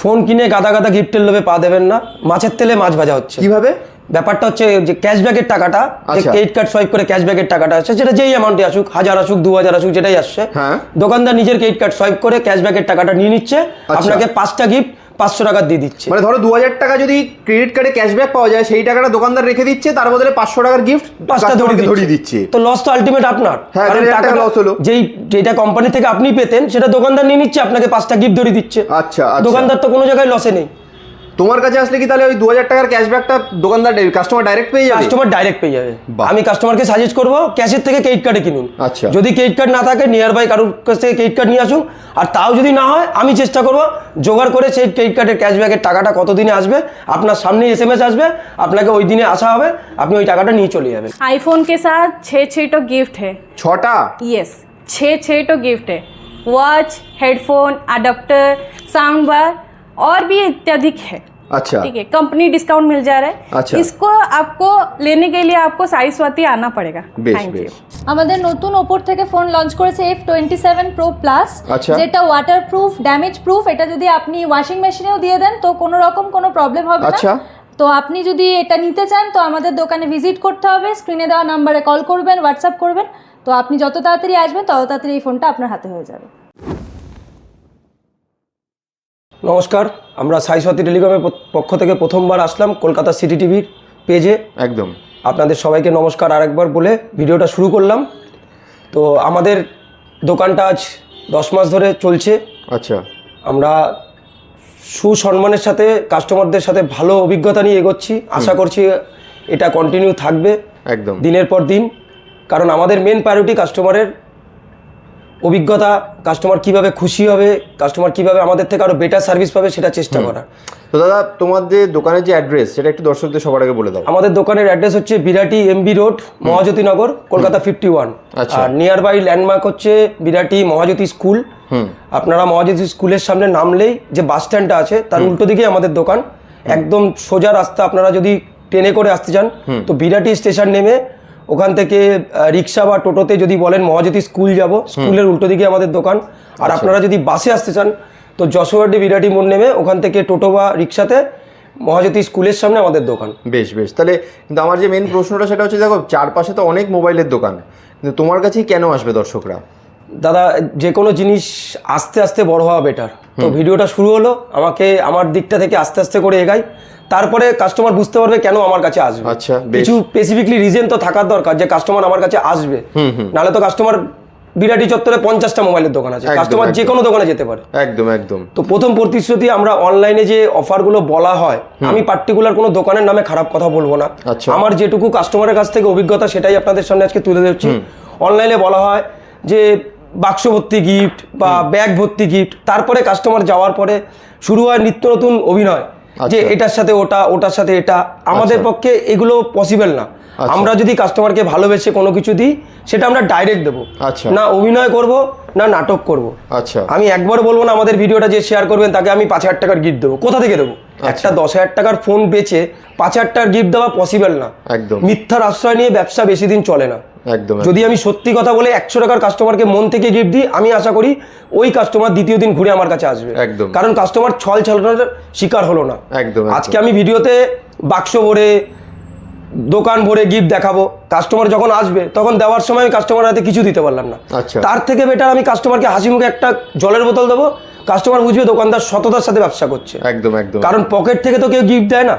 Phone কিনে গাদা গাদা গিফটের লোভে পা দেবেন না। মাছের তেলে মাছ ভাজা হচ্ছে। কীভাবে? ব্যাপারটা হচ্ছে যে ক্যাশব্যাকের টাকাটা আচ্ছা। ক্রেডিট কার্ড সোয়াইপ করে ক্যাশব্যাকের টাকাটা আসছে যেটা যেই অ্যামাউন্টে আসুক হাজার আসুক দু হাজার আসুক যেটাই আসছে। হ্যাঁ। দোকানদার নিজের ক্রেডিট কার্ড সোয়াইপ করে ক্যাশব্যাকের টাকাটা নিয়ে নিচ্ছে। আপনাকে পাঁচটা গিফট পাঁচশো টাকা দিয়ে দিচ্ছে। মানে ধরো দু হাজার টাকা যদি ক্রেডিট কার্ডে ক্যাশব্যাক পাওয়া যায় সেই টাকাটা দোকানদার রেখে দিচ্ছে তার বদলে পাঁচশো টাকার গিফট পাঁচটা ধরিয়ে দিচ্ছে। তো লস তো আলটিমেট আপনার। হ্যাঁ, টাকা লস হলো। যেই যেটা কোম্পানি থেকে আপনি পেতেন সেটা দোকানদার নিয়ে নিচ্ছে আপনাকে পাঁচটা গিফট ধরিয়ে দিচ্ছে। আচ্ছা আচ্ছা। দোকানদার তো কোনো জায়গায় লসে নেই। তোমার কাছে আসলে কি তাহলে ওই দু হাজার টাকার ক্যাশব্যাকটা দোকানদার কাস্টমার ডাইরেক্ট পেয়ে যাবে কাস্টমার ডাইরেক্ট পেয়ে যাবে বাহ। আমি কাস্টমারকে সাজেস্ট করবো ক্যাশের থেকে ক্রেডিট কার্ডে কিনুন আচ্ছা। যদি ক্রেডিট কার্ড না থাকে নিয়ার বাই কারোর কাছ থেকে ক্রেডিট কার্ড নিয়ে আসুন আর তাও যদি না হয় আমি চেষ্টা করবো জোগাড় করে সেই ক্রেডিট কার্ডের ক্যাশব্যাকের টাকাটা কত দিনে আসবে আপনার সামনে এস এম এস আসবে আপনাকে ওই দিনে আসা হবে আপনি ওই টাকাটা নিয়ে চলে যাবেন आईफोन के साथ छः छः तो गिफ्ट है ছটা यस छः छः तो गिफ्ट है watch headphone adapter sound bar और भी इत्यादि है আচ্ছা ठीक है कंपनी डिस्काउंट मिल जा रहा है अच्छा। इसको आपको लेने के लिए आपको साई स्वाति आना पड़ेगा বেশ Thank you. বেশ আমাদের নতুন ওপর থেকে ফোন লঞ্চ করেছে F twenty seven pro plus আচ্ছা। যেটা ওয়াটার প্রুফ ড্যামেজ প্রুফ এটা যদি আপনি ওয়াশিং মেশিনেও দিয়ে দেন তো কোনো রকম কোনো প্রবলেম হবে না আচ্ছা। তো আপনি যদি এটা নিতে চান তো আমাদের দোকানে ভিজিট করতে হবে স্ক্রিনে দেওয়া নাম্বারে কল করবেন হোয়াটসঅ্যাপ করবেন তো আপনি যত তাড়াতাড়ি আসবেন তত তাড়াতাড়ি এই ফোনটা আপনার হাতে হয়ে যাবে নমস্কার আমরা সাইসওয়াতি টেলিকমের পক্ষ থেকে প্রথমবার আসলাম কলকাতা সিটি টিভির পেজে। একদম। আপনাদের সবাইকে নমস্কার আরেকবার বলে ভিডিওটা শুরু করলাম। তো আমাদের দোকানটা আজ দশ মাস ধরে চলছে। আচ্ছা। আমরা সুসম্মানের সাথে কাস্টমারদের সাথে ভালো অভিজ্ঞতা নিয়ে এগোচ্ছি। আশা করছি এটা কন্টিনিউ থাকবে। একদম। দিনের পর দিন। কারণ আমাদের মেন প্রায়োরিটি কাস্টমারের অভিজ্ঞতা কাস্টমার কীভাবে খুশি হবে কাস্টমার কীভাবে আমাদের থেকে আরও বেটার সার্ভিস পাবে সেটা চেষ্টা করা। তো দাদা তোমাদের দোকানের যে অ্যাড্রেস সেটা একটু দর্শকদের সবার আগে বলে দাও। আমাদের দোকানের অ্যাড্রেস হচ্ছে Birati MB road Mahajyoti Nagar Kolkata fifty one আচ্ছা। আর নিয়ার বাই ল্যান্ডমার্ক হচ্ছে বিরাটি মহাজ্যোতি স্কুল। হুম। আপনারা মহাজ্যোতি স্কুলের সামনে নামলেই যে বাস স্ট্যান্ডটা আছে তার উল্টো দিকেই আমাদের দোকান। একদম সোজা রাস্তা আপনারা যদি ট্রেনে করে আসতে চান তো বিরাটি স্টেশন নেমে ওখান থেকে রিক্সা বা টোটোতে যদি বলেন মহাজ্যোতি স্কুল যাব স্কুলের উল্টো দিকে আমাদের দোকান। আচ্ছা। আর আপনারা যদি বাসে আসতে চান তো যশোরডি বিরাটি মোড় নেমে ওখান থেকে টোটো বা রিক্সাতে মহাজ্যোতি স্কুলের সামনে আমাদের দোকান। বেশ বেশ। তাহলে কিন্তু আমার যে মেন প্রশ্নটা সেটা হচ্ছে দেখো চারপাশে তো অনেক মোবাইলের দোকান। কিন্তু তোমার কাছেই কেন আসবে দর্শকরা? দাদা যে কোনো জিনিস আস্তে আস্তে বড় হওয়া বেটার তো ভিডিওটা শুরু হলো আমাকে আমার দিকটা থেকে আস্তে আস্তে করে এগাই। তারপরে কাস্টমার বুঝতে পারবে কেন আমার কাছে আসবে। আচ্ছা। কিছু স্পেসিফিকলি রিজন তো থাকার দরকার যে কাস্টমার আমার কাছে আসবে। নাহলে তো কাস্টমার বিরাটি চত্বরে পঞ্চাশটা মোবাইলের দোকান আছে। কাস্টমার যে কোনো দোকানে যেতে পারে। একদম একদম। তো প্রথম প্রতিশ্রুতি আমরা অনলাইনে যে অফারগুলো বলা হয় আমি পার্টিকুলার কোনো দোকানের নামে খারাপ কথা বলব না। আচ্ছা। আমার যেটুকু কাস্টমারের কাছ থেকে অভিজ্ঞতা সেটাই আপনাদের সামনে আজকে তুলে ধরছি। অনলাইনে বলা হয় যে বাক্স ভর্তি গিফট বা ব্যাগ ভর্তি গিফট তারপরে কাস্টমার যাওয়ার পরে শুরু হয় নিত্য নতুন অভিনয়। যে আচ্ছা। এটার সাথে ওটা ওটার সাথে এটা আমাদের আচ্ছা। পক্ষে এগুলো পসিবল না আচ্ছা। আমরা যদি কাস্টমারকে ভালোবেসে কোনো কিছু দিই সেটা আমরা ডাইরেক্ট দেবো আচ্ছা। না অভিনয় করব না নাটক করব আচ্ছা আমি একবার বলব না আমাদের ভিডিওটা যে শেয়ার করবেন তাকে আমি পাঁচ হাজার টাকার গিফট দেবো কোথা থেকে দেবো একটা দশ হাজার টাকার ফোন বেচে পাঁচ হাজার টাকার গিফট দেওয়া পসিবল না। একদম। মিথ্যার আশ্রয় নিয়ে ব্যবসা বেশি দিন চলে না। একদম যদি আমি সত্যি কথা বলে একশো টাকার কাস্টমারকে মন থেকে গিফট দিই আমি আশা করি ওই কাস্টমার দ্বিতীয় দিন ঘুরে আমার কাছে আসবে। একদম। কারণ কাস্টমার ছল ছলনার শিকার হলো না। একদম, একদম। আজকে আমি ভিডিওতে বাক্স ভরে দোকান ভরে গিফট দেখাবো। কাস্টমার যখন আসবে তখন দেওয়ার সময় আমি কাস্টমার হাতে কিছু দিতে পারলাম না। আচ্ছা। তার থেকে বেটার আমি কাস্টমারকে হাসি মুখে একটা জলের বোতল দেবো কাস্টমার বুঝবে দোকানদার সততার সাথে ব্যবসা করছে। একদম একদম। কারণ পকেট থেকে তো কেউ গিফট দেয় না।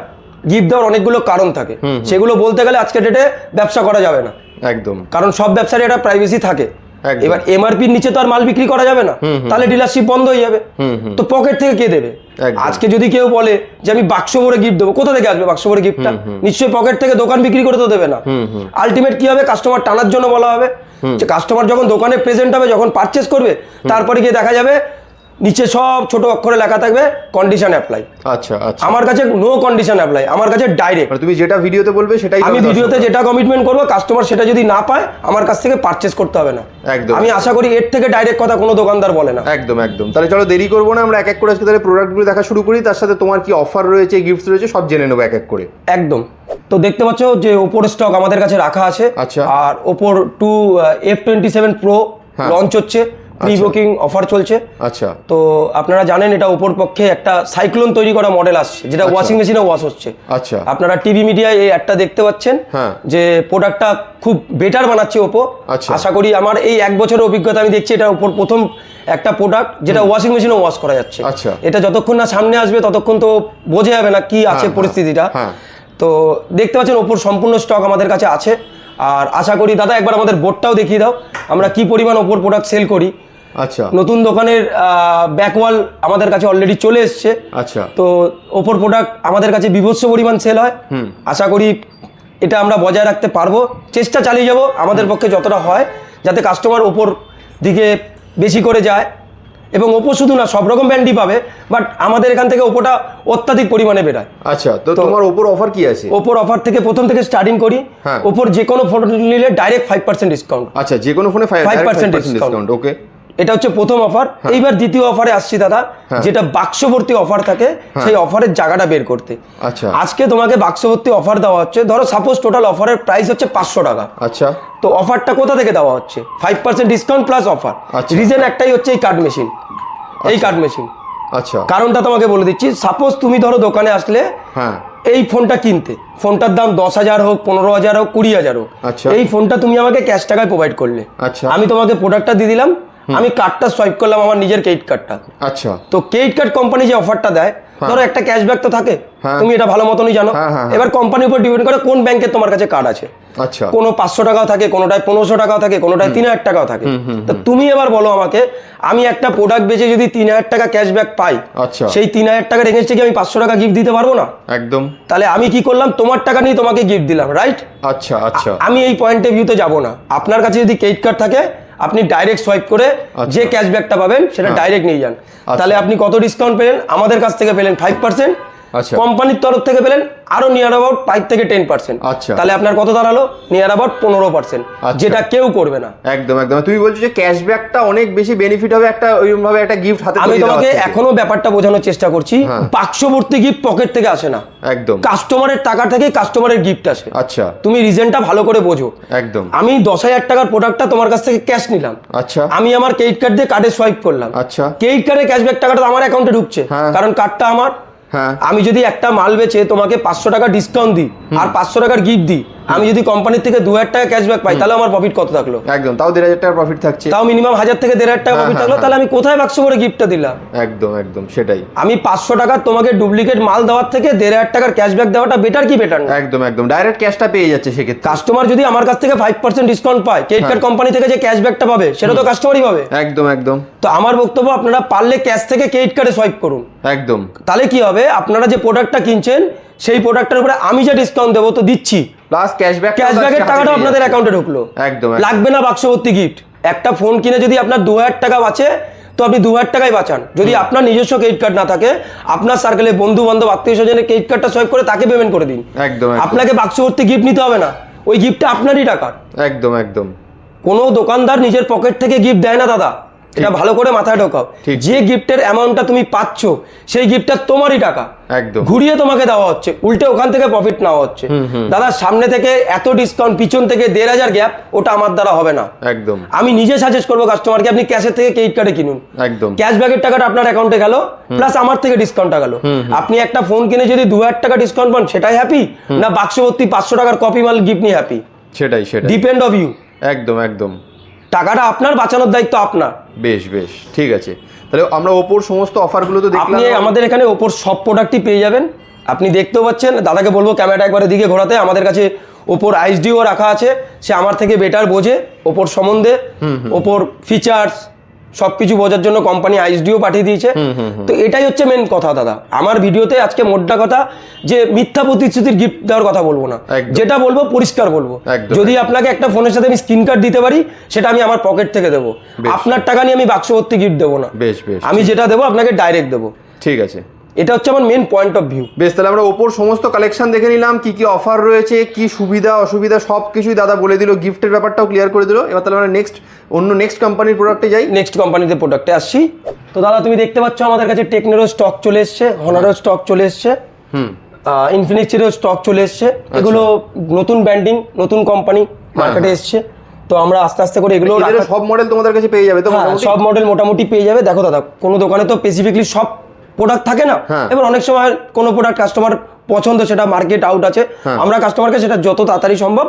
গিফট দেওয়ার অনেকগুলো কারণ থাকে। সেগুলো বলতে গেলে আজকে ডেটে ব্যবসা করা যাবে না। একদম। কারণ সব ব্যবসারই একটা প্রাইভেসি থাকে। এবার এমআরপির নিচে তো আর মাল বিক্রি করা যাবে না। তাহলে ডিলারশিপ বন্ধ হয়ে যাবে। তো পকেট থেকে কে দেবে? আজকে যদি কেউ বলে যে আমি বাক্স ভরে গিফট দেবো কোথা থেকে আসবে বাক্স ভরে গিফটটা নিশ্চয়ই পকেট থেকে দোকান বিক্রি করে তো দেবে না। আলটিমেট কি হবে? কাস্টমার টানার জন্য বলা হবে। যে কাস্টমার যখন দোকানে প্রেজেন্ট হবে যখন পারচেস করবে তারপরে গিয়ে দেখা যাবে নিচে সব ছোট অক্ষরে লেখা থাকবে কন্ডিশন অ্যাপ্লাই আচ্ছা আচ্ছা। আমার কাছে নো কন্ডিশন অ্যাপ্লাই আমার কাছে ডাইরেক্ট মানে তুমি যেটা ভিডিওতে বলবে সেটাই আমি ভিডিওতে যেটা কমিটমেন্ট করব কাস্টমার সেটা যদি না পায় আমার কাছ থেকে পারচেস করতে হবে না। একদম। আমি আশা করি এর থেকে ডাইরেক্ট কথা কোনো দোকানদার বলে না। একদম একদম। তাহলে চলো দেরি করব না আমরা এক এক করে আজকে তাহলে প্রোডাক্টগুলো দেখা শুরু করি তার সাথে তোমার কি অফার রয়েছে গিফটস রয়েছে সব জেনে নেব এক এক করে। একদম। তো দেখতে পাচ্ছ যে ওপোর স্টক আমাদের কাছে রাখা আছে আচ্ছা। আর ওপোর two F twenty seven pro. Launch হচ্ছে। প্রি বুকিং অফার চলছে। আচ্ছা। তো আপনারা জানেন এটা ওপর পক্ষে একটা সাইক্লোন তৈরি করা মডেল আসছে যেটা ওয়াশিং মেশিনে ওয়াশ হচ্ছে। আচ্ছা। আপনারা টিভি মিডিয়ায় এই একটা দেখতে পাচ্ছেন হ্যাঁ। যে প্রোডাক্টটা খুব বেটার বানাচ্ছে ওপো আচ্ছা। আশা করি আমার এই এক বছরের অভিজ্ঞতা আমি দেখছি এটা ওপর প্রথম একটা প্রোডাক্ট যেটা ওয়াশিং মেশিনে ওয়াশ করা যাচ্ছে। আচ্ছা। এটা যতক্ষণ না সামনে আসবে ততক্ষণ তো বোঝা যাবে না কি আছে হ্যাঁ, পরিস্থিতিটা। হ্যাঁ। তো দেখতে পাচ্ছেন ওপর সম্পূর্ণ স্টক আমাদের কাছে আছে। আর আশা করি দাদা একবার আমাদের বোর্ডটাও দেখিয়ে দাও। আমরা কি পরিমাণ ওপর প্রোডাক্ট সেল করি। আচ্ছা। নতুন দোকানের ব্যাকওয়াল আমাদের কাছে অলরেডি চলে এসছে। আচ্ছা। তো ওপর প্রোডাক্ট আমাদের কাছে বিভৎস পরিমাণ সেল হয়। আশা করি এটা আমরা বজায় রাখতে পারব। চেষ্টা চালিয়ে যাব আমাদের পক্ষে যতটা হয় যাতে কাস্টমার ওপর দিকে বেশি করে যায়। এবং ওপো শুধু না সব রকম ব্র্যান্ডই পাবে বাট আমাদের এখান থেকে ওপোটা অত্যাধিক পরিমাণে বেড়ায় আচ্ছা তো তোমার ওপর অফার কি আছে? ওপোর অফার থেকে প্রথম থেকে স্টার্টিং করি। হ্যাঁ। ওপোর যে কোনো ফটো নিলে ডাইরেক্ট ফাইভ পার্সেন্ট ডিসকাউন্ট আচ্ছা যে কোনো ফোনে 5% discount। ডিসকাউন্ট ওকে এটা হচ্ছে প্রথম অফার এইবার দ্বিতীয় অফারে আসছি দাদা হ্যাঁ। যেটা বাক্সভর্তি অফার থাকে সেই অফারের জায়গাটা বের করতে। আচ্ছা। আজকে তোমাকে বাক্সভর্তি অফার দেওয়া হচ্ছে ধরো সাপোজ টোটাল অফারের প্রাইস হচ্ছে পাঁচশো টাকা। আচ্ছা। তো অফারটা কোথা থেকে দেওয়া হচ্ছে? Five percent discount plus offer আচ্ছা। রিজন একটাই হচ্ছে এই কার্ড মেশিন এই কার্ড মেশিন আচ্ছা। কারণটা তোমাকে বলে দিচ্ছি সাপোজ তুমি ধরো দোকানে আসলে হ্যাঁ। এই ফোনটা কিনতে। ফোনটার দাম দশ হাজার হোক পনেরো হাজার হোক কুড়ি হাজার হোক। আচ্ছা। এই ফোনটা তুমি আমাকে ক্যাশ টাকায় প্রোভাইড করলে। আচ্ছা। আমি তোমাকে প্রোডাক্টটা দিয়ে দিলাম আমি কার্ডটা সোয়াইপ করলাম আমার নিজের ক্রেডিট কার্ডটা আচ্ছা। তো ক্রেডিট কার্ড কোম্পানি যে অফারটা দেয় ধরো একটা ক্যাশব্যাক তো থাকে হ্যাঁ। তুমি এটা ভালো মতনই জানো। হ্যাঁ, হ্যাঁ, হ্যাঁ। এবার কোম্পানির উপর ডিপেন্ড করে কোন ব্যাংকে তোমার কাছে কার্ড আছে। আচ্ছা। কোনো পাঁচশো টাকাও থাকে কোনোটায় পনেরোশো টাকাও থাকে কোনোটায় তিন হাজার টাকাও থাকে। তো তুমি এবার বলো আমাকে আমি একটা প্রোডাক্ট বেচে যদি তিন হাজার টাকা ক্যাশব্যাক পাই আচ্ছা। সেই তিন হাজার টাকার এগেনস্টে কি আমি পাঁচশো টাকা গিফট দিতে পারব না? একদম। তাহলে আমি কি করলাম তোমার টাকা নিয়ে তোমাকে গিফট দিলাম রাইট আচ্ছা আচ্ছা। আমি এই পয়েন্টে ভিউতে যাব না। আপনার কাছে যদি ক্রেডিট কার্ড থাকে আপনি ডাইরেক্ট সোয়াইপ করে আচ্ছা। যে ক্যাশব্যাকটা পাবেন সেটা ডাইরেক্ট নিয়ে যান আচ্ছা। তাহলে আপনি কত ডিসকাউন্ট পেলেন আমাদের কাছ থেকে পেলেন ফাইভ পার্সেন্ট। কোম্পানির তরফ থেকে পেলেন আরও নিয়ার অ্যাবাউট ফাইভ থেকে টেন পার্সেন্ট আচ্ছা। তাহলে আপনার কত দাঁড়াল? নিয়ার অ্যাবাউট পনেরো পার্সেন্ট আচ্ছা। যেটা কেউ করবে না। একদম একদম। তুমি বলছো যে ক্যাশব্যাকটা অনেক বেশি বেনিফিট হবে একটা ওইরকম ভাবে একটা গিফট হাতে আমি তোমাকে এখনও ব্যাপারটা বোঝানোর চেষ্টা করছি। হ্যাঁ। বাক্সবর্তী গিফট পকেট থেকে আসে না। একদম। কাস্টমারের টাকা থেকে কাস্টমারের গিফট আসে। আচ্ছা। তুমি রিজনটা ভালো করে বোঝো। একদম। আমি দশ হাজার টাকার প্রোডাক্টটা তোমার কাছ থেকে ক্যাশ নিলাম। আচ্ছা। আমি আমার ক্রেডিট কার্ড দিয়ে কার্ডে সোয়াইপ করলাম। আচ্ছা। ক্রেডিট কার্ডের ক্যাশব্যাক টাকাটা আমার অ্যাকাউন্টে ঢুকছে। হ্যাঁ। কারণ কার্ডটা আমার আমি যদি একটা মাল বেচে তোমাকে পাঁচশো টাকা ডিসকাউন্ট দিই আর পাঁচশো টাকার গিফট দিই আমি যদি কোম্পানির থেকে দু হাজার টাকা ক্যাশব্যাক পাই তাহলে আমার প্রফিট কত থাকল? একদম তাও দেড় হাজার টাকার প্রফিট থাকছে। তাও মিনিমাম হাজার থেকে দেড় হাজার টাকা হ্যাঁ, প্রফিট হ্যাঁ, থাকল হ্যাঁ। তাহলে আমি কোথায় বাক্স করে গিফটটা দিলাম? একদম একদম সেটাই। আমি পাঁচশো টাকার তোমাকে ডুপ্লিকেট মাল দেওয়ার থেকে দেড় হাজার টাকার ক্যাশব্যাক দেওয়াটা বেটার কি বেটার একদম একদম। ডাইরেক্ট ক্যাশটা পেয়ে যাচ্ছে সেক্ষেত্রে। কাস্টমার যদি আমার কাছ থেকে ফাইভ পার্সেন্ট ডিসকাউন্ট পায় ক্রেডিট কার্ড কোম্পানি থেকে যে ক্যাশব্যাকটা পাবে সেটা তো কাস্টমারই পাবে। একদম একদম। তো আমার বক্তব্য আপনারা পারলে ক্যাশ থেকে ক্রেডিট কার্ডে সোয়াইপ করুন। একদম। তাহলে কি হবে? আপনারা যে প্রোডাক্টটা কিনছেন সেই প্রোডাক্টের উপরে আমি যে ডিসকাউন্ট দেবো তো দিচ্ছি। প্লাস ক্যাশব্যাক ক্যাশব্যাকের টাকাটা আপনাদের অ্যাকাউন্টে ঢুকলো। একদম। লাগবে না বাক্সভর্তি গিফট একটা ফোন কিনে যদি আপনার দু হাজার টাকা বাঁচে তো আপনি দু হাজার টাকাই বাঁচান। যদি আপনার নিজস্ব ক্রেডিট কার্ড না থাকে আপনার সার্কেলে বন্ধু বান্ধব আত্মীয় স্বজনের ক্রেডিট কার্ডটা সোয়াইপ করে তাকে পেমেন্ট করে দিন। একদম, একদম। আপনাকে বাক্সভর্তি গিফট নিতে হবে না। ওই গিফটটা আপনারই টাকার। একদম একদম। কোনো দোকানদার নিজের পকেট থেকে গিফট দেয় না দাদা। এটা ভালো করে মাথায় ঢোকাও। যে গিফটের অ্যামাউন্টটা তুমি পাচ্ছ সেই গিফটটা তোমারই টাকা। একদম। ঘুরিয়ে তোমাকে দেওয়া হচ্ছে উল্টে ওখান থেকে প্রফিট নেওয়া হচ্ছে। দাদা সামনে থেকে এত ডিসকাউন্ট পিছন থেকে দেড় হাজার গ্যাপ ওটা আমার দ্বারা হবে না। একদম। আমি নিজে সাজেস্ট করব কাস্টমারকে আপনি ক্যাশের থেকে ক্রেডিট কার্ডে কিনুন। একদম। ক্যাশব্যাকের টাকাটা আপনার অ্যাকাউন্টে গেল প্লাস আমার থেকে ডিসকাউন্টটা গেল। আপনি একটা ফোন কিনে যদি দু হাজার টাকা ডিসকাউন্ট পান সেটাই হ্যাপি না বাক্সভর্তি পাঁচশো টাকার কপি মাল গিফট নিয়ে হ্যাপি সেটাই সেটাই। ডিপেন্ড অফ ইউ একদম একদম। টাকাটা আপনার বাঁচানোর দায়িত্ব আপনার। বেশ বেশ ঠিক আছে। তাহলে আমরা ওপোর সমস্ত অফারগুলো তো দেখলাম। আপনি আমাদের এখানে ওপোর সব প্রোডাক্টই পেয়ে যাবেন। আপনি দেখতেও পাচ্ছেন দাদাকে বলব ক্যামেরাটা একবার দিকে ঘোরাতে। আমাদের কাছে ওপোর আইসডিও রাখা আছে। সে আমার থেকে বেটার বোঝে ওপোর সম্বন্ধে। ওপোর ফিচার্স সব কিছু বোঝার জন্য কোম্পানি আইসডিও পাঠিয়ে দিয়েছে। তো এটাই হচ্ছে মেন কথা দাদা। আমার ভিডিওতে আজকে মোদ্দা কথা যে মিথ্যা প্রতিশ্রুতির গিফট দেওয়ার কথা বলব না। যেটা বলব পরিষ্কার বলব। যদি আপনাকে একটা ফোনের সাথে আমি স্ক্রিন কার্ড দিতে পারি সেটা আমি আমার পকেট থেকে দেবো। আপনার টাকা নিয়ে আমি বাক্সভর্তি গিফট দেবো না। বেশ বেশ। আমি যেটা দেবো আপনাকে ডাইরেক্ট দেবো। ঠিক আছে। এটা হচ্ছে আমার মেন পয়েন্ট অফ ভিউ বেশ তাহলে আমরা ওপর সমস্ত কালেকশন দেখে নিলাম কি কি অফার রয়েছে কি সুবিধা অসুবিধা সব কিছুই দাদা বলে দিল গিফটের ব্যাপারটাও ক্লিয়ার করে দিল। এবার তাহলে আমরা নেক্সট অন্য নেক্সট কোম্পানির প্রোডাক্টে যাই। নেক্সট কোম্পানিতে প্রোডাক্টে আসছি। তো দাদা তুমি দেখতে পাচ্ছ আমাদের কাছে টেকনোরও স্টক চলে এসছে হনারও স্টক চলে এসছে হুম। ইনফিনিক্সেরও স্টক চলে এসছে। এগুলো নতুন ব্র্যান্ডিং নতুন কোম্পানি মার্কেটে এসছে। তো আমরা আস্তে আস্তে করে এগুলো সব মডেল তোমাদের কাছে পেয়ে যাবে তো হ্যাঁ, সব মডেল মোটামুটি পেয়ে যাবে। দেখো দাদা কোনো দোকানে তো স্পেসিফিকলি সব প্রোডাক্ট থাকে না হ্যাঁ। এবার অনেক সময় কোনো প্রোডাক্ট কাস্টমার পছন্দ সেটা মার্কেট আউট আছে। হ্যাঁ। আমরা কাস্টমারকে সেটা যত তাড়াতাড়ি সম্ভব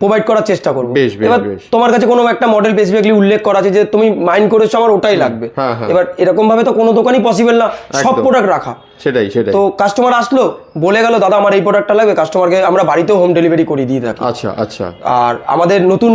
প্রোভাইড করার চেষ্টা করব। এবার তোমার কাছে কোনো একটা মডেল স্পেসিফিকলি উল্লেখ করা আছে যে তুমি মাইন্ড করেছ আমার ওটাই লাগবে। হ্যাঁ। এবার এরকম ভাবে তো কোনো দোকানই পসিবল না। সব প্রোডাক্ট রাখা। সেটাই সেটাই। তো কাস্টমার আসলো বলে গেল দাদা আমার এই প্রোডাক্টটা লাগবে কাস্টমারকে আমরা বাড়িতেও হোম ডেলিভারি করে দিয়ে থাকি। আচ্ছা আচ্ছা। আর আমাদের নতুন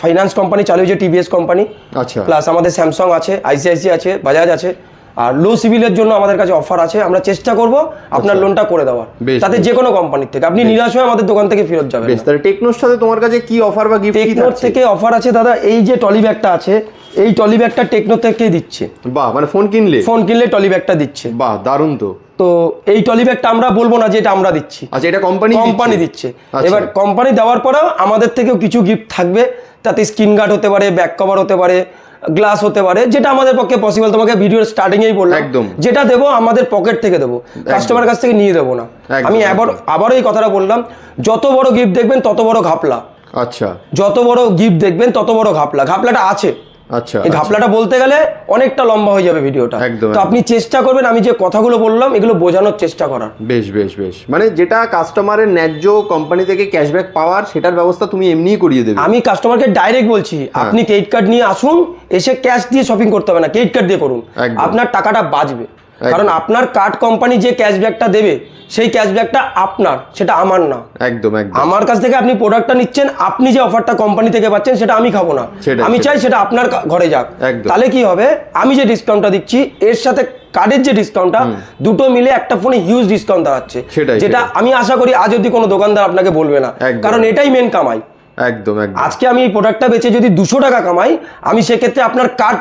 ফাইন্যান্স কোম্পানি চালু হয়েছে টিভিএস কোম্পানি আচ্ছা। প্লাস আমাদের স্যামসাং আছে আইসিআইসি আছে বাজাজ আছে। আর লো সিভিলের জন্য আমাদের কাছে অফার আছে। আমরা চেষ্টা করব আপনার লোনটা করে দেওয়ার। আচ্ছা। তাতে। যে কোনো কোম্পানির থেকে। আপনি নিরাশ হয়ে আমাদের দোকান থেকে ফেরত যাবেন তাহলে টেকনোর সাথে তোমার কাছে কি অফার বা গিফট কি টেকনোর থেকে অফার আছে দাদা এই যে টলি ব্যাগটা আছে এই টলি ব্যাগটা টেকনো থেকেই দিচ্ছে। বাহ মানে ফোন কিনলে? ফোন কিনলে টলি ব্যাগটা দিচ্ছে। বাহ দারুণ তো। তো এই টলি ব্যাগটা আমরা বলব না যে এটা আমরা দিচ্ছি। আচ্ছা এটা কোম্পানি কোম্পানি দিচ্ছে। আচ্ছা। এবার কোম্পানি দেওয়ার পরেও আমাদের থেকেও কিছু গিফট থাকবে। তাতে স্ক্রিন গার্ড হতে পারে ব্যাক কভার হতে পারে গ্লাস হতে পারে যেটা আমাদের পক্ষে পসিবল তোমাকে ভিডিওর স্টার্টিং এই বললাম। একদম। যেটা দেবো আমাদের পকেট থেকে দেবো। কাস্টমার কাছ থেকে নিয়ে দেবো না। আমি আবার আবারও এই কথাটা বললাম যত বড় গিফট দেখবেন তত বড় ঘাপলা। আচ্ছা। যত বড় গিফট দেখবেন তত বড় ঘাপলা। ঘাপলাটা আছে। আচ্ছা এই ঘাপলাটা বলতে গেলে অনেকটা লম্বা হয়ে যাবে ভিডিওটা। একদম, তো আপনি চেষ্টা করবেন আমি যে কথাগুলো বললাম এগুলো বোঝানোর চেষ্টা করার। বেশ বেশ বেশ। মানে যেটা কাস্টমারের ন্যায্য কোম্পানি থেকে ক্যাশব্যাক পাওয়ার সেটার ব্যবস্থা তুমি এমনিই করিয়ে দেবে। আমি কাস্টমারকে ডাইরেক্ট বলছি হ্যাঁ। আপনি ক্রেডিট কার্ড নিয়ে আসুন এসে ক্যাশ দিয়ে শপিং করতে হবে না ক্রেডিট কার্ড দিয়ে করুন। আপনার টাকাটা বাঁচবে। কারণ আপনার কার্ড কোম্পানি যে ক্যাশব্যাকটা দেবে সেই ক্যাশব্যাকটা আপনার সেটা আমার না। একদম একদম। আমার কাছ থেকে আপনি প্রোডাক্টটা নিচ্ছেন আপনি যে অফারটা কোম্পানি থেকে পাচ্ছেন সেটা আমি খাব না। আমি চাই সেটা আপনার ঘরে যাক। তাহলে কি হবে? আমি যে ডিসকাউন্টটা দিচ্ছি এর সাথে কার্ডের যে ডিসকাউন্টটা দুটো মিলে একটা ফোনে হিউজ ডিসকাউন্ট দাঁড়াচ্ছে। যেটা আমি আশা করি আজ অব্দি কোনো দোকানদার আপনাকে বলবে না। কারণ এটাই মেন কামাই। একদম একদম। আজকে আমি এই প্রোডাক্টটা বেচে যদি দুশো টাকা কামাই আমি সেক্ষেত্রে আপনার কার্ড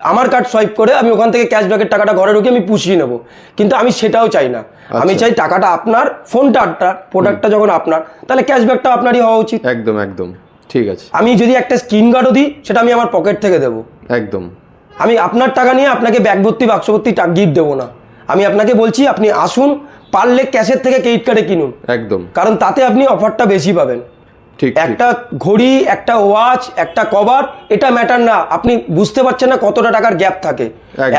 আমার কার্ড সোয়াইপ করে আমি ওখান থেকে ক্যাশব্যাকের টাকাটা ঘরে ঢুকে আমি পুষিয়ে নেব। কিন্তু আমি সেটাও চাই না। আমি আচ্ছা। চাই টাকাটা আপনার ফোনটা আপনার প্রোডাক্টটা যখন আপনার তাহলে ক্যাশব্যাকটা আপনারই হওয়া উচিত। একদম একদম। ঠিক আছে। আমি যদি একটা স্ক্রিন গার্ডও দিই সেটা আমি আমার পকেট থেকে দেবো। একদম। আমি আপনার টাকা নিয়ে আপনাকে ব্যাগ ভর্তি বাক্স ভর্তি গিফট দেবো না। আমি আপনাকে বলছি আপনি আসুন পারলে ক্যাশের থেকে ক্রেডিট কার্ডে কিনুন। একদম। কারণ তাতে আপনি অফারটা বেশি পাবেন। একটা ঘড়ি একটা ওয়াচ একটা কভার এটা ম্যাটার না। আপনি বুঝতে পারছেন না কতটা টাকার গ্যাপ থাকে।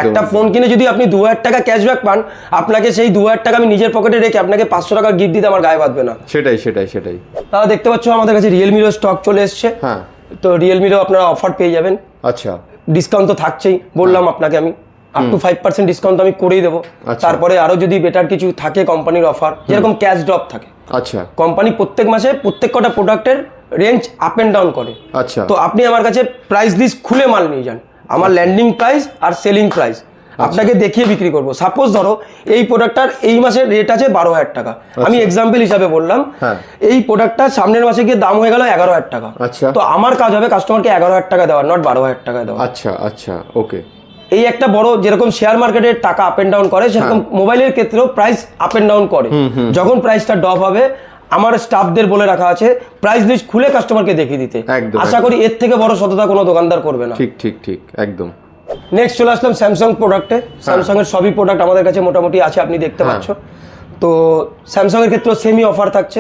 একটা ফোন কিনে যদি আপনি দু হাজার টাকা ক্যাশব্যাক পান আপনাকে সেই দু হাজার টাকা আমি নিজের পকেটে রেখে আপনাকে পাঁচশো টাকার গিফট দিতে আমার গায়ে বাঁধবে না। সেটাই সেটাই সেটাই। তারা দেখতে পাচ্ছ আমাদের কাছে রিয়েলমিরও স্টক চলে এসছে। হ্যাঁ। তো রিয়েলমিরও আপনারা অফার পেয়ে যাবেন। আচ্ছা। ডিসকাউন্ট তো থাকছেই বললাম আপনাকে আমি। Up to five percent discount আমি করেই দেবো। আচ্ছা। তারপরে আরও যদি বেটার কিছু থাকে কোম্পানির অফার যেরকম ক্যাশ ড্রপ থাকে। আচ্ছা। কোম্পানি প্রত্যেক মাসে প্রত্যেক কটা প্রোডাক্টের রেঞ্জ আপ এন্ড ডাউন করে। আচ্ছা। তো আপনি আমার কাছে প্রাইস লিস্ট খুলে মাল নিয়ে যান। আমার ল্যান্ডিং প্রাইস আর সেলিং প্রাইস আপনাকে দেখিয়ে বিক্রি করব। সাপোজ ধরো এই প্রোডাক্টটার এই মাসের রেট আছে বারো হাজার টাকা। আমি এক্সাম্পল হিসাবে বললাম হ্যাঁ। এই প্রোডাক্টটা সামনের মাসে গিয়ে দাম হয়ে গেল এগারো হাজার টাকা। আচ্ছা। তো আমার কাজ হবে কাস্টমারকে এগারো হাজার টাকা দেওয়ার নট বারো হাজার টাকা দেওয়া। আচ্ছা আচ্ছা ওকে এই একটা বড় যেরকম শেয়ার মার্কেটের টাকা আপ এন্ড ডাউন করে সেরকম হ্যাঁ। মোবাইলের ক্ষেত্রেও প্রাইস আপ এন্ড ডাউন করে। যখন প্রাইসটা ডপ হবে আমার স্টাফদের বলে রাখা আছে প্রাইস লিস্ট খুলে কাস্টমারকে দেখিয়ে দিতে। আশা করি এর থেকে বড় সততা কোনো দোকানদার করবে না। ঠিক ঠিক ঠিক একদম। নেক্সট চলে আসলাম স্যামসাং প্রোডাক্টে স্যামসাং এর সবই প্রোডাক্ট আমাদের কাছে মোটামুটি আছে আপনি দেখতে হ্যাঁ। পাচ্ছ। তো স্যামসাংয়ের ক্ষেত্রেও সেমি অফার থাকছে।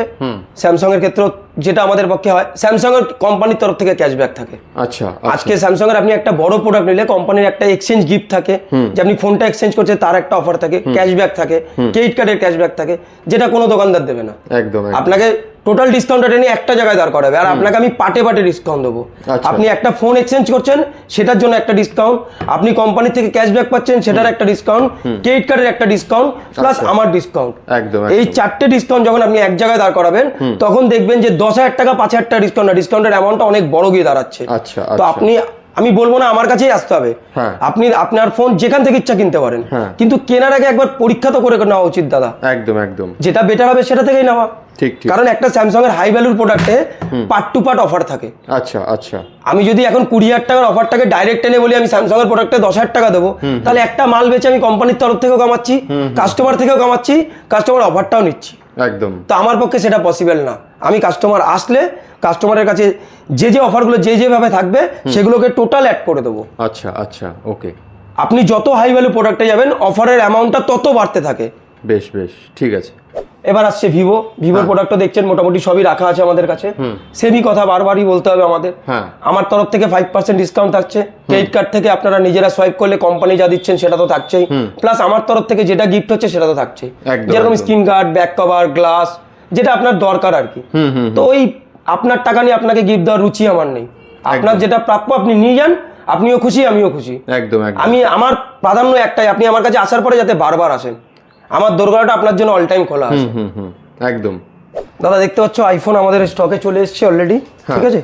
স্যামসাং এর ক্ষেত্রেও যেটা আমাদের পক্ষে হয় স্যামসাং এর কোম্পানির তরফ থেকে ক্যাশব্যাক থাকে। আচ্ছা আজকে স্যামসাং এর আপনি একটা বড় প্রোডাক্ট নিলে কোম্পানির একটা এক্সচেঞ্জ গিফট থাকে। যে আপনি ফোনটা এক্সচেঞ্জ করছে তার একটা অফার থাকে ক্যাশব্যাক থাকে ক্রেডিট কার্ডের ক্যাশব্যাক থাকে যেটা কোনো দোকানদার দেবে না। একদম। আপনাকে টোটাল ডিসকাউন্ট রেটে নিয়ে একটা জায়গায় দাঁড় করাবে। আর আপনাকে আমি পাটে পাটে ডিসকাউন্ট দেবো। আচ্ছা। আপনি একটা ফোন এক্সচেঞ্জ করছেন সেটার জন্য একটা ডিসকাউন্ট আপনি কোম্পানি থেকে ক্যাশব্যাক পাচ্ছেন সেটার একটা ডিসকাউন্ট ক্রেডিট কার্ডের একটা ডিসকাউন্ট প্লাস আচ্ছা। আমার ডিসকাউন্ট একদম এই চারটে ডিসকাউন্ট যখন আপনি এক জায়গায় দাঁড় করাবেন তখন দেখবেন যে দশ হাজার টাকা পাঁচ হাজার টাকা ডিসকাউন্ট ডিসকাউন্টের অ্যামাউন্টটা অনেক বড় গিয়ে দাঁড়াচ্ছে। আচ্ছা, তো। আপনি আমি বলব না আমার কাছেই আসতে হবে। হ্যাঁ। আপনি আপনার ফোন যেখান থেকে ইচ্ছা কিনতে পারেন। হ্যাঁ। কিন্তু কেনার আগে একবার পরীক্ষা তো করে নেওয়া উচিত দাদা। একদম একদম। যেটা বেটার হবে সেটা থেকেই নেওয়া। ঠিক ঠিক। কারণ একটা স্যামসাং এর হাই ভ্যালুর প্রোডাক্টে পার্ট টু পার্ট অফার থাকে। আচ্ছা আচ্ছা। আমি যদি এখন কুড়ি হাজার টাকার অফারটাকে ডাইরেক্ট এনে বলি আমি স্যামসাং এর প্রোডাক্টে দশ হাজার টাকা দেবো তাহলে একটা মাল বেচে আমি কোম্পানির তরফ থেকেও কামাচ্ছি কাস্টমার থেকেও কামাচ্ছি কাস্টমার অফারটাও নিচ্ছি। একদম। তো আমার পক্ষে সেটা পসিবল না। আমি কাস্টমার আসলে কাস্টমারের কাছে যে যে অফারগুলো যে যেভাবে থাকবে সেগুলোকে টোটাল অ্যাড করে দেবো। আচ্ছা আচ্ছা ওকে আপনি যত হাই ভ্যালু প্রোডাক্টে যাবেন অফারের অ্যামাউন্টটা তত বাড়তে থাকে। বেশ বেশ ঠিক আছে। এবার আসছে ভিভো ভিভোর প্রোডাক্টও দেখছেন মোটামুটি সবই রাখা আছে আমাদের কাছে। সেমই কথা বারবারই বলতে হবে আমাদের। হ্যাঁ। আমার তরফ থেকে ফাইভ পার্সেন্ট ডিসকাউন্ট থাকছে। ক্রেডিট কার্ড থেকে আপনারা নিজেরা সোয়াইপ করলে কোম্পানি যা দিচ্ছেন সেটা তো থাকছেই। প্লাস আমার তরফ থেকে যেটা গিফট হচ্ছে সেটা তো থাকছেই। যেরকম। Screen guard back cover glass যেটা আপনার দরকার আর কি। তো ওই আপনার টাকা নিয়ে আপনাকে গিফট দেওয়ার রুচি আমার নেই। আপনার যেটা প্রাপ্য আপনি নিয়ে যান আপনিও খুশি আমিও খুশি। একদম আমি আমার প্রাধান্য একটাই আপনি আমার কাছে আসার পরে যাতে বারবার আসেন। আমার দোরগোড়াটা আপনার জন্য অল টাইম খোলা আছে। হুম হুম একদম। দাদা দেখতে পাচ্ছ আইফোন আমাদের স্টকে চলে এসেছে অলরেডি হ্যাঁ। ঠিক আছে?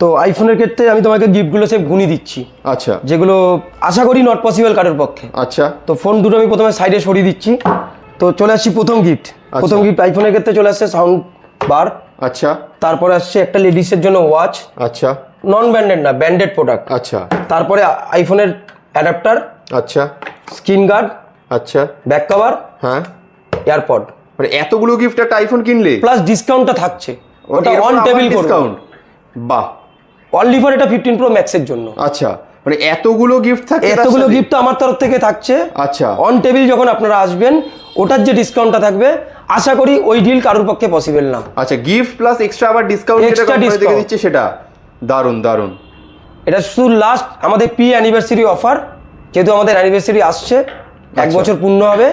তো আইফোনের ক্ষেত্রে আমি তোমাকে গিফটগুলো সব গুনি দিচ্ছি। আচ্ছা। যেগুলো আশা করি নট পসিবল কারোর পক্ষে। আচ্ছা। তো ফোন দুটো আমি প্রথমে সাইডে সরিয়ে দিচ্ছি। তো চলে আসছি প্রথম গিফট প্রথম গিফট আইফোনের ক্ষেত্রে চলে আসছে সাউন্ড বার আচ্ছা। তারপরে আসছে একটা লেডিসের জন্য ওয়াচ আচ্ছা। নন ব্র্যান্ডেড না ব্র্যান্ডেড প্রোডাক্ট আচ্ছা। তারপরে আইফোনের অ্যাডাপ্টার আচ্ছা। স্ক্রিন গার্ড আচ্ছা। ব্যাক কভার হ্যাঁ। এয়ারপড মানে এতগুলো গিফট একটা আইফোন কিনলে? প্লাস ডিসকাউন্টটা থাকছে। ওটা অন টেবিল ডিসকাউন্ট বাহ। অনলি ফর এটা ফিফটিন প্রো ম্যাক্সের জন্য। আচ্ছা। মানে এতগুলো গিফট থাকে এতগুলো গিফট তো আমার তরফ থেকে থাকছে। আচ্ছা। অন টেবিল যখন আপনারা আসবেন ওটার যে ডিসকাউন্টটা থাকবে আশা করি ওই ডিল কারোর পক্ষে পসিবল না। আচ্ছা গিফট প্লাস এক্সট্রা আবার ডিসকাউন্ট এক্সট্রা ডিসকাউন্ট দিচ্ছে সেটা? দারুণ দারুণ এটা শুধু লাস্ট আমাদের প্রি অ্যানিভার্সারি অফার যেহেতু আমাদের অ্যানিভার্সারি আসছে এক আচ্ছা। বছর পূর্ণ হবে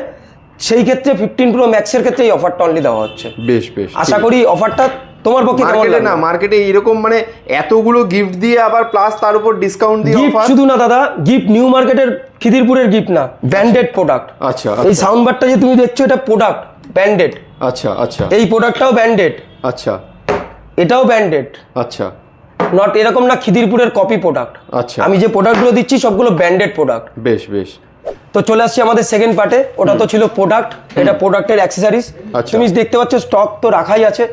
সেই ক্ষেত্রে ফিফটিন প্রো ম্যাক্সের ক্ষেত্রে এই অফারটা অনলি দেওয়া হচ্ছে। বেশ বেশ আশা করি অফারটা তোমার পক্ষে মার্কেটে না মার্কেটে এরকম মানে এতগুলো গিফট দিয়ে আবার প্লাস তার উপর ডিসকাউন্ট দিয়ে অফার শুধু না দাদা গিফট নিউ মার্কেটের খিদিরপুরের গিফট না ব্র্যান্ডেড প্রোডাক্ট আচ্ছা এই আচ্ছা। সাউন্ড বারটা যে তুমি দেখছ এটা প্রোডাক্ট ব্র্যান্ডেড আচ্ছা আচ্ছা। এই প্রোডাক্টটাও ব্র্যান্ডেড আচ্ছা। এটাও ব্র্যান্ডেড আচ্ছা। নট এরকম না খিদিরপুরের কপি প্রোডাক্ট আচ্ছা। আমি যে প্রোডাক্টগুলো দিচ্ছি সবগুলো ব্র্যান্ডেড প্রোডাক্ট বেশ বেশ। তো চলে আসছি আমাদের সেকেন্ড পার্টে ওটা তো ছিল প্রোডাক্ট এটা প্রোডাক্টের অ্যাক্সেসরিজ আচ্ছা। তুমি দেখতে পাচ্ছ স্টক তো রাখাই আছে।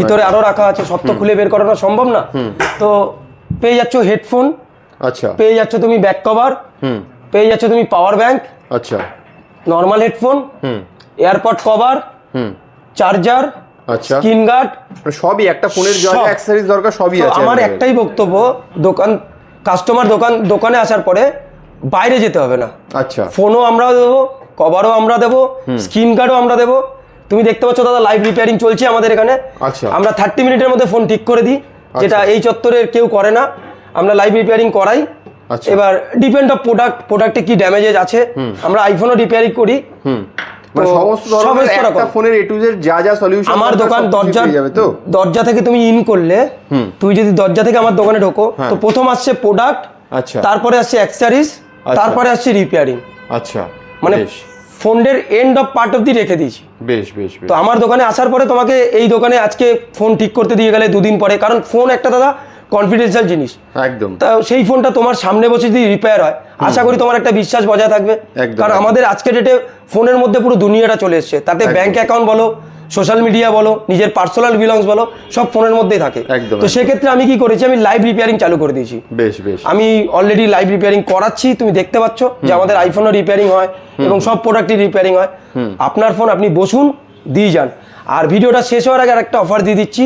ভিতরে। আরও রাখা আছে সব তো খুলে বের করানো সম্ভব না। তো পেয়ে যাচ্ছ হেডফোন আচ্ছা। পেয়ে যাচ্ছ তুমি ব্যাক কভার হুম। পেয়ে যাচ্ছ তুমি পাওয়ার ব্যাংক আচ্ছা। নর্মাল হেডফোন হুম। এয়ারপড কভার হুম। চার্জার আচ্ছা। স্ক্রিন গার্ড মানে সবই একটা ফোনের যা সব। অ্যাক্সেসরিজ দরকার সবই আছে আমার একটাই বক্তব্য দোকান কাস্টমার দোকান দোকানে আসার পরে বাইরে যেতে হবে না। আচ্ছা। ফোনও আমরা দেবো কভারও আমরা দেবো স্ক্রিন গার্ডও আমরা দেবো। তুমি দেখতে পাচ্ছ দাদা লাইভ রিপেয়ারিং চলছে আমাদের এখানে। আচ্ছা। আমরা থার্টি মিনিটের মধ্যে ফোন ঠিক করে দিই যেটা এই চত্বরের কেউ করে না। আমরা লাইভ রিপেয়ারিং করাই। আচ্ছা। এবার ডিপেন্ড অফ প্রোডাক্ট প্রোডাক্টে কি ড্যামেজেস আছে। আমরা আইফোনও রিপেয়ারিং করি। হুম। মানে সমস্ত ফোনের যা যা সলিউশন আমার দোকান দরজা যাবে তো? দরজা থেকে তুমি ইন করলে তুমি যদি দরজা থেকে আমার দোকানে ঢোকো তো প্রথম আসছে প্রোডাক্ট আচ্ছা। তারপরে আসছে অ্যাক্সেসরিজ তারপরে আসছে রিপেয়ারিং আচ্ছা মানে ফোনের এন্ড অফ পার্ট অব্দি রেখে দিয়েছি। বেশ বেশ তো আমার দোকানে আসার পরে তোমাকে এই দোকানে আজকে ফোন ঠিক করতে দিয়ে গেলে দুদিন পরে। কারণ ফোন একটা দাদা কনফিডেন্সিয়াল জিনিস। একদম। তা সেই ফোনটা তোমার সামনে বসে যদি রিপেয়ার হয় আশা করি তোমার একটা বিশ্বাস বজায় থাকবে। কারণ আমাদের আজকে ডেটে ফোনের মধ্যে পুরো দুনিয়াটা চলে এসছে। তাতে। ব্যাংক অ্যাকাউন্ট বলো সোশ্যাল মিডিয়া বলো নিজের পার্সোনাল বিলংস বলো সব ফোনের মধ্যেই থাকে। তো সেক্ষেত্রে আমি কি করেছি আমি লাইভ রিপেয়ারিং চালু করে দিয়েছি। বেশ বেশ। আমি অলরেডি লাইভ রিপেয়ারিং করাচ্ছি তুমি দেখতে পাচ্ছ যে আমাদের আইফোনও রিপেয়ারিং হয় এবং সব প্রোডাক্টই রিপেয়ারিং হয়। আপনার ফোন আপনি বসুন দিয়ে যান। আর ভিডিওটা শেষ হওয়ার আগে একটা অফার দিয়ে দিচ্ছি।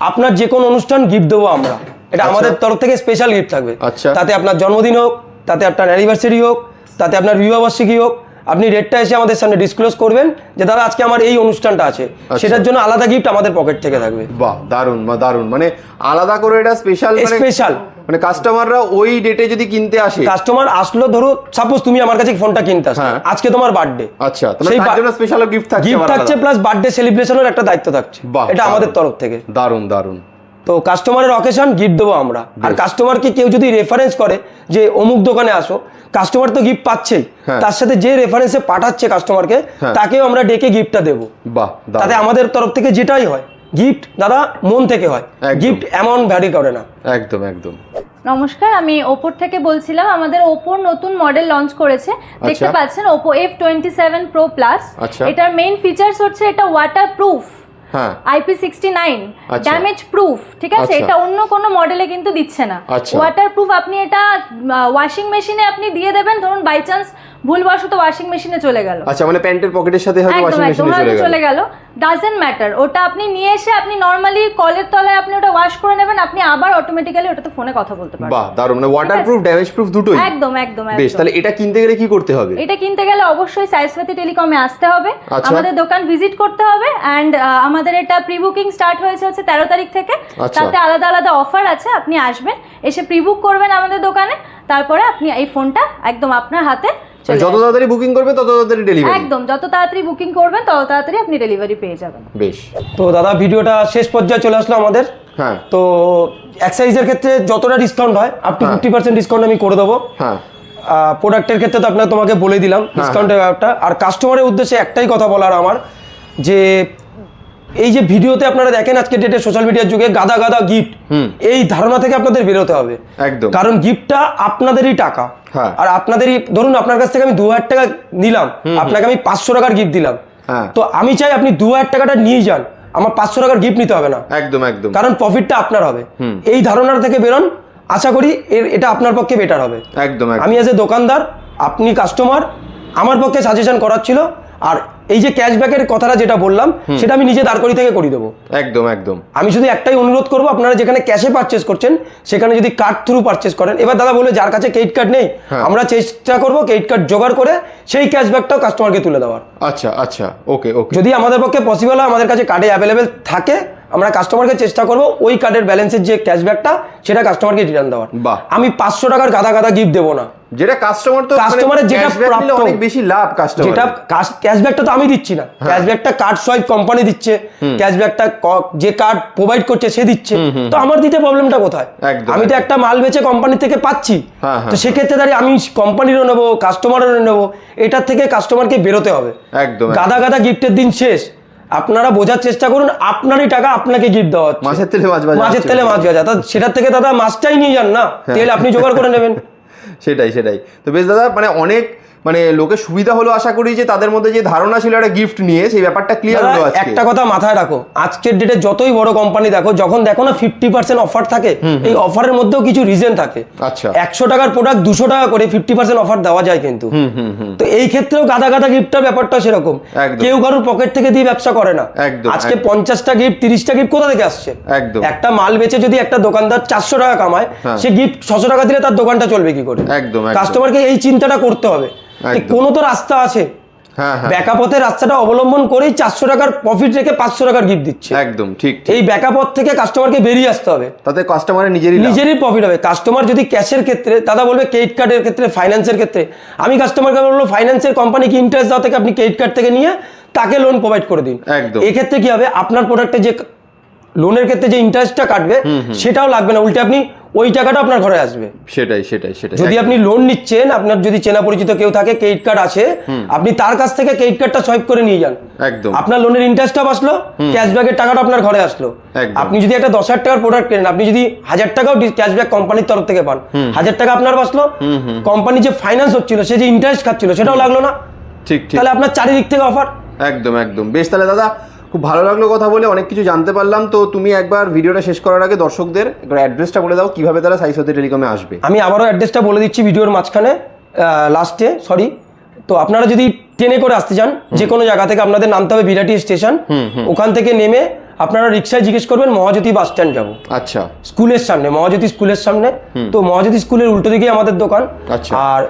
আপনার যে কোনো অনুষ্ঠান গিফট দেবো আমরা। এটা আমাদের তরফ থেকে স্পেশাল গিফট থাকবে। আচ্ছা। তাতে আপনার জন্মদিন হোক তাতে আপনার অ্যানিভার্সারি হোক তাতে আপনার বিবাহবার্ষিকী হোক আপনি রেটটা এসে আমাদের সামনে ডিসক্লোজ করবেন যে দাদা আজকে আমার এই অনুষ্ঠানটা আছে। সেটার জন্য আলাদা গিফট আমাদের পকেট থেকে থাকবে। বাহ দারুণ বা দারুণ মানে আলাদা করে এটা স্পেশাল মানে স্পেশাল মানে কাস্টমাররা ওই ডেটে যদি কিনতে আসে। কাস্টমার আসলো ধরো সাপোজ তুমি আমার কাছে ফোনটা কিনতে আসলে। হ্যাঁ। আজকে তোমার বার্থডে আচ্ছা সেই জন্য স্পেশাল গিফট থাকছে গিফট থাকছে প্লাস বার্থডে সেলিব্রেশনের একটা দায়িত্ব থাকছে। এটা আমাদের তরফ থেকে। দারুণ দারুণ তো কাস্টমারের অকেশন গিফট দেবো আমরা। আর কাস্টমারকে কেউ যদি রেফারেন্স করে যে অমুক দোকানে আসো কাস্টমার তো গিফট পাচ্ছেই। হ্যাঁ। তার সাথে যে রেফারেন্সে পাঠাচ্ছে কাস্টমারকে হ্যাঁ। তাকেও আমরা ডেকে গিফটটা দেবো। বাহ তাতে আমাদের তরফ থেকে যেটাই হয় গিফট দাদা মন থেকে হয়। গিফট এমন ভ্যারি করে না। একদম একদম। নমস্কার আমি ওপোর থেকে বলছিলাম আমাদের ওপোর নতুন মডেল লঞ্চ করেছে। দেখতে আচ্ছা। পাচ্ছেন Oppo F twenty seven pro plus. এটার মেইন ফিচার্স হচ্ছে এটা water proof. IP sixty nine আচ্ছা। ড্যামেজ প্রুফ ঠিক আছে আচ্ছা। এটা অন্য কোনো মডেলে কিন্তু দিচ্ছে না আচ্ছা। ওয়াটার প্রুফ আপনি এটা ওয়াশিং মেশিনে আপনি দিয়ে দেবেন ধরুন বাই চান্স ভুলবশত ওয়াশিং মেশিনে চলে গেল। আচ্ছা মানে প্যান্টের পকেটের সাথে হয়তো ওয়াশিং মেশিনে চলে চলে গেল। গেল। ডাজেন্ট ম্যাটার ওটা আপনি নিয়ে এসে আপনি নরমালি কলের তলায় আপনি ওটা ওয়াশ করে নেবেন আপনি আবার অটোমেটিক্যালি ওটাতে ফোনে কথা বলতে পারবেন। বাহ দারুণ। মানে ওয়াটার প্রুফ ড্যামেজ প্রুফ দুটোই। একদম একদম বেশ তাহলে এটা কিনতে গেলে কি করতে হবে? এটা কিনতে গেলে অবশ্যই সাইসফাতি টেলিকমে আসতে হবে। আচ্ছা। আমাদের দোকান ভিজিট করতে হবে অ্যান্ড আমাদের এটা প্রি বুকিং স্টার্ট হয়েছে হচ্ছে তেরো তারিখ থেকে। আচ্ছা। তাতে আলাদা আলাদা অফার আছে আপনি আসবেন এসে প্রি বুক করবেন আমাদের দোকানে। তারপরে আপনি এই ফোনটা একদম আপনার হাতে যত তাড়াতাড়ি বুকিং করবে তত তাড়াতাড়ি ডেলিভারি একদম যত তাড়াতাড়ি বুকিং করবেন তত তাড়াতাড়ি আপনি ডেলিভারি পেয়ে যাবেন। বেশ। তো দাদা ভিডিওটা শেষ পর্যায়ে চলে আসলো আমাদের। হ্যাঁ। তো এক্সাইজের ক্ষেত্রে যতটা ডিসকাউন্ট হয় আপ টু হ্যাঁ। ফিফটি পার্সেন্ট ডিসকাউন্ট আমি করে দেবো। হ্যাঁ। প্রোডাক্টের ক্ষেত্রে তো আপনার তোমাকে বলে দিলাম ডিসকাউন্টের ব্যাপারটা। আর কাস্টমারের উদ্দেশ্যে একটাই কথা বলার আমার যে এই যে ভিডিওতে আপনারা দেখেন আজকে ডেটে সোশ্যাল মিডিয়ার যুগে গাদা গাদা গিফট এই ধারণা থেকে আপনাদের বেরোতে হবে। একদম। কারণ গিফটটা আপনাদেরই টাকা। হ্যাঁ। আর আপনাদেরই ধরুন আপনার কাছ থেকে আমি দু হাজার টাকা নিলাম আপনাকে আমি পাঁচশো টাকার গিফট দিলাম। হ্যাঁ। তো আমি চাই আপনি দু হাজার টাকাটা নিয়ে যান। আমার পাঁচশো টাকার গিফট নিতে হবে না। একদম একদম। কারণ প্রফিটটা আপনার হবে। এই ধারণা থেকে বেরোন। আশা করি এর এটা আপনার পক্ষে বেটার হবে। একদম একদম। আমি এজ এ দোকানদার আপনি কাস্টমার আমার পক্ষে সাজেশন করার ছিল। আর এই যে ক্যাশব্যাকের কথাটা যেটা বললাম সেটা আমি নিজে দাঁড় দাঁড়কড়ি থেকে করে দেবো। একদম একদম। আমি শুধু একটাই অনুরোধ করব আপনারা যেখানে ক্যাশে পারচেস করছেন সেখানে যদি কার্ড থ্রু পারচেস করেন। এবার দাদা বলে যার কাছে ক্রেডিট কার্ড নেই হ্যাঁ। আমরা চেষ্টা করব ক্রেডিট কার্ড জোগাড় করে সেই ক্যাশব্যাকটাও কাস্টমারকে তুলে দেওয়ার। আচ্ছা আচ্ছা। ওকে ওকে। যদি আমাদের পক্ষে পসিবল হয় আমাদের কাছে কার্ডে অ্যাভেলেবেল থাকে আমরা কাস্টমারকে চেষ্টা করব ওই কার্ডের ব্যালেন্সের যে ক্যাশব্যাকটা সেটা কাস্টমারকে রিটার্ন দেওয়ার। আমি পাঁচশো টাকার গাদা গাদা গিফট দেবো না। যেটা কাস্টমার তো কাস্টমারের যেটা। অনেক বেশি লাভ কাস্টমার যেটা ক্যাশব্যাকটা তো আমি দিচ্ছি না। হ্যাঁ। ক্যাশব্যাকটা কার্ড সোয়াইপ কোম্পানি দিচ্ছে। ক্যাশব্যাকটা যে কার্ড প্রোভাইড করছে সে দিচ্ছে। তো আমার দিতে প্রবলেমটা কোথায়? আমি তো একটা মাল বেচে কোম্পানি থেকে পাচ্ছি। হ্যাঁ, হ্যাঁ। তো সেক্ষেত্রে দাঁড়িয়ে আমি কোম্পানিরও নেব কাস্টমারেরও নেব। এটার থেকে কাস্টমারকে বেরোতে হবে। একদম গাদা গাদা গিফটের দিন শেষ। আপনারা বোঝার চেষ্টা করুন আপনারই টাকা আপনাকে গিফট দেওয়া মাছের তেলে মাছ ভাজা মাছের তেলে মাছ ভাজা। সেটার থেকে দাদা মাছটাই নিয়ে যান না। হ্যাঁ। তেল আপনি জোগাড় করে নেবেন। সেটাই সেটাই। তো বেশ দাদা মানে অনেক মানে লোকের সুবিধা হলো আশা করি যে তাদের মধ্যে যে ধারণা ছিল একটা গিফট নিয়ে সেই ব্যাপারটা ক্লিয়ার হলো একটা কথা মাথায় রাখো আজকের ডেটে যতই বড় কোম্পানি দেখো যখন দেখো না ফিফটি পার্সেন্ট অফার থাকে এই অফারের মধ্যেও কিছু রিজন থাকে। আচ্ছা। একশো টাকার প্রোডাক্ট দুশো টাকা করে ফিফটি পার্সেন্ট অফার দেওয়া যায় কিন্তু। তো এই ক্ষেত্রেও গাদা গাদা গিফটের ব্যাপারটা সেরকম। কেউ কারোর পকেট থেকে দিয়ে ব্যবসা করে না। আজকে পঞ্চাশটা গিফট তিরিশটা গিফট কোথা থেকে আসছে? একদম। একটা মাল বেচে যদি একটা দোকানদার চারশো টাকা কামায় হ্যাঁ। সে গিফট ছশো টাকা দিলে তার দোকানটা চলবে কি করে? একদম। কাস্টমারকে এই চিন্তাটা করতে হবে। কোনো তো রাস্তা আছে। হ্যাঁ হ্যাঁ। ব্যাকাপথের রাস্তাটা অবলম্বন করেই চারশো টাকার প্রফিট রেখে পাঁচশো টাকার গিফট দিচ্ছে। একদম ঠিক। এই ব্যাকাপথ থেকে কাস্টমারকে বেরিয়ে আসতে হবে। তাতে কাস্টমারের নিজেরই নিজেরই প্রফিট হবে। কাস্টমার যদি ক্যাশের ক্ষেত্রে দাদা বলবে ক্রেডিট কার্ডের ক্ষেত্রে ফাইন্যান্সের ক্ষেত্রে আমি কাস্টমারকে বলব ফাইন্যান্সের কোম্পানিকে ইন্টারেস্ট দেওয়া থেকে আপনি ক্রেডিট কার্ড থেকে নিয়ে তাকে লোন প্রোভাইড করে দিন। একদম। এক্ষেত্রে কি হবে? আপনার প্রোডাক্টে যে লোনের ক্ষেত্রে যে ইন্টারেস্টটা কাটবে সেটাও লাগবে না। উল্টে আপনি ওই টাকাটা আপনার ঘরে আসবে। সেটাই সেটাই সেটাই। যদি আপনি লোন নিচ্ছেন আপনার যদি চেনা পরিচিত কেউ থাকে ক্রেডিট কার্ড আছে আপনি তার কাছ থেকে ক্রেডিট কার্ডটা সোয়াইপ করে নিয়ে যান। একদম। আপনার লোনের ইন্টারেস্টটা বাঁচলো ক্যাশব্যাকের টাকাটা আপনার ঘরে আসলো। আপনি যদি একটা দশ হাজার টাকার প্রোডাক্ট কেনেন আপনি যদি হাজার টাকাও ক্যাশব্যাক কোম্পানির তরফ থেকে পান হাজার টাকা আপনার বাঁচলো কোম্পানি যে ফাইন্যান্স হচ্ছিল সে যে ইন্টারেস্ট খাচ্ছিল সেটাও লাগল না। ঠিক ঠিক। তাহলে আপনার চারিদিক থেকে অফার একদম একদম। বেশ তাহলে দাদা খুব ভালো লাগল কথা বলে অনেক কিছু জানতে পারলাম। তো তুমি একবার ভিডিওটা শেষ করার আগে দর্শকদের একবার অ্যাড্রেসটা বলে দাও কীভাবে তারা সাইসতি টেলিকমে আসবে। আমি আবারও অ্যাড্রেসটা বলে দিচ্ছি ভিডিওর মাঝখানে লাস্টে সরি তো আপনারা যদি ট্রেনে করে আসতে চান যে কোনো জায়গা থেকে আপনাদের নামতে হবে বিরাটি স্টেশন। ওখান থেকে নেমে আপনারা রিক্সায় জিজ্ঞেস করবেন মহাজ্যোতি বাস স্ট্যান্ড যাব। আচ্ছা। স্কুলের সামনে মহাজ্যোতি স্কুলের সামনে। তো মহাজ্যোতি স্কুলের উল্টো দিকে আমাদের দোকান। আচ্ছা। আর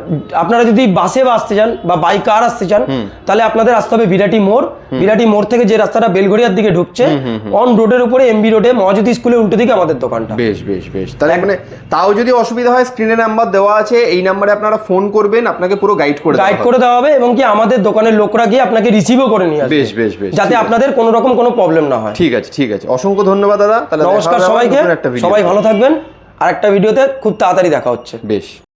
আপনারা যদি বাসে বা আসতে চান বা বাই কার আসতে চান তাহলে আপনাদের আসতে হবে বিরাটি মোড়। বিরাটি মোড় থেকে যে রাস্তাটা বেলঘড়িয়ার দিকে ঢুকছে অন রোডের উপরে এমবি রোডে মহাজ্যোতি স্কুলের উল্টো দিকে আমাদের দোকানটা। বেশ বেশ বেশ। তাহলে মানে তাও যদি অসুবিধা হয় স্ক্রিনে নাম্বার দেওয়া আছে এই নাম্বারে আপনারা ফোন করবেন আপনাকে পুরো গাইড করে গাইড করে দেওয়া হবে এবং কি আমাদের দোকানের লোকরা গিয়ে আপনাকে রিসিভও করে নিয়ে আসবে। বেশ বেশ বেশ। যাতে আপনাদের কোনো রকম কোনো প্রবলেম না হয়। ঠিক আছে। ঠিক আছে। অসংখ্য ধন্যবাদ দাদা। তাহলে নমস্কার সবাইকে। সবাই ভালো থাকবেন। আর একটা ভিডিওতে খুব তাড়াতাড়ি দেখা হচ্ছে। বেশ।